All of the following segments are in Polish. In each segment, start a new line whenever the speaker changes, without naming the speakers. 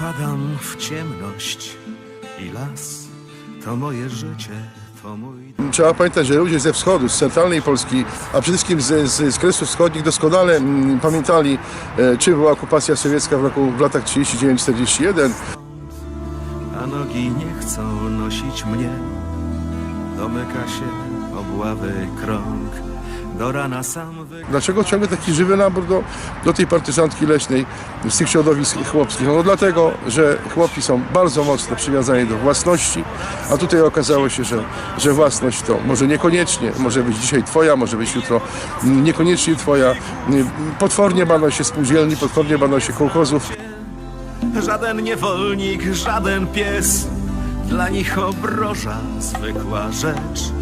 Padam w ciemność i las to moje życie, to mój
Trzeba pamiętać, że ludzie ze wschodu, z centralnej Polski, a przede wszystkim z, z, z Kresów Wschodnich doskonale mm, pamiętali, e, czym była okupacja sowiecka w, roku, w latach 39-41.
a nogi nie chcą nosić mnie. Domyka się obławy krąg, do rana sam wy...
Dlaczego ciągle taki żywy nabór do, do tej partyzantki leśnej z tych środowisk chłopskich? No dlatego, że chłopi są bardzo mocno przywiązani do własności, a tutaj okazało się, że, że własność to może niekoniecznie, może być dzisiaj twoja, może być jutro niekoniecznie twoja. Potwornie baną się spółdzielni, potwornie baną się kołchozów.
Żaden niewolnik, żaden pies, dla nich obroża zwykła rzecz,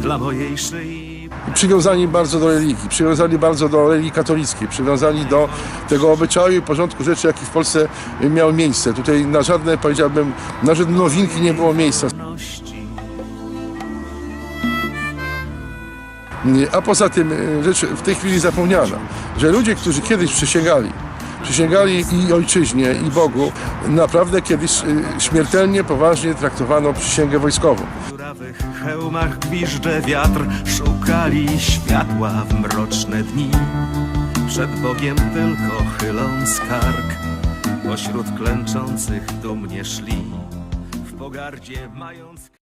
dla mojej szyi
Przywiązani bardzo do religii, przywiązani bardzo do religii katolickiej, przywiązani do tego obyczaju i porządku rzeczy, jaki w Polsce miał miejsce. Tutaj na żadne, powiedziałbym, na żadne nowinki nie było miejsca. A poza tym e, rzecz w tej chwili zapomniana, że ludzie, którzy kiedyś przysięgali, przysięgali i ojczyźnie, i Bogu, naprawdę kiedyś e, śmiertelnie, poważnie traktowano przysięgę wojskową.
W dziurawych hełmach gwiżdże wiatr, szukali światła w mroczne dni. Przed Bogiem tylko chyląc kark, pośród klęczących dumnie szli. W pogardzie mając...